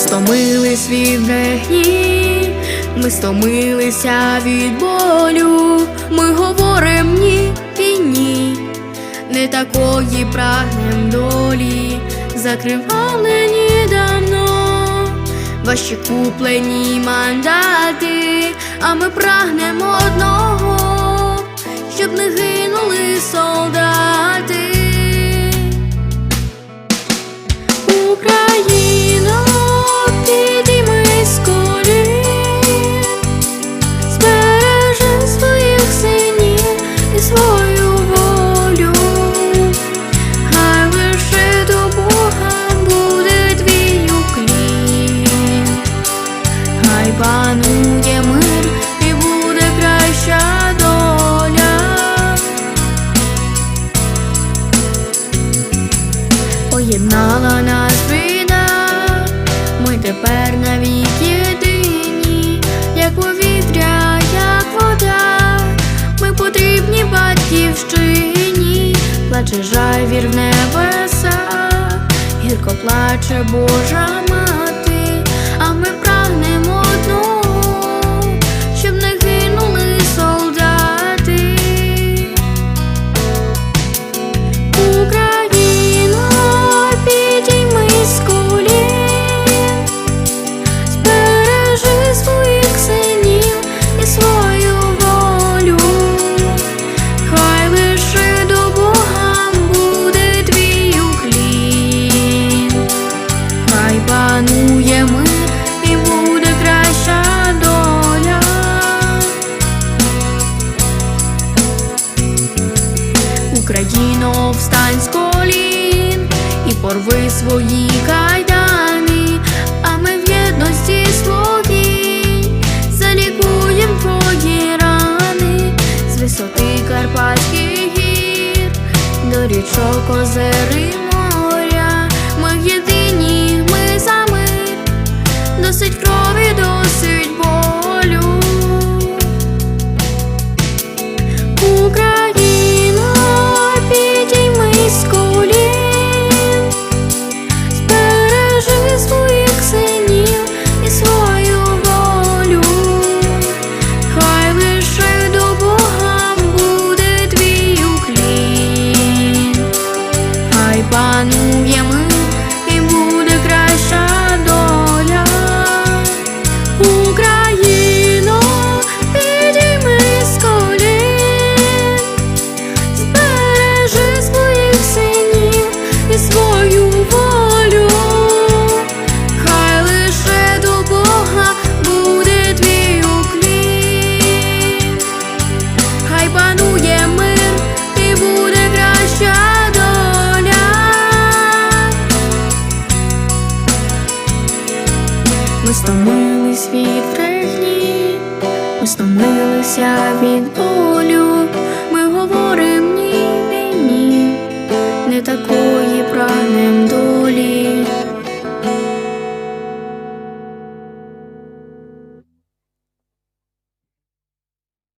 Стомились від брехні, ми стомилися від болю, ми говорим ні і ні, не такої прагнем долі, закривали давно ваші куплені мандати, а ми прагнемо одного, щоб не гинули солдати. Потрібні батьківщині, плаче жайвір в небеса, гірко плаче Божа мати, Україно, встань з колін і порви свої кайдани, а ми в єдності своїй залікуєм твої рани. З висоти Карпатських гір до річок озер і моря. Ми єдині, ми за досить крові, досить Panuyama стомились від брехні, ми стомилися від болю,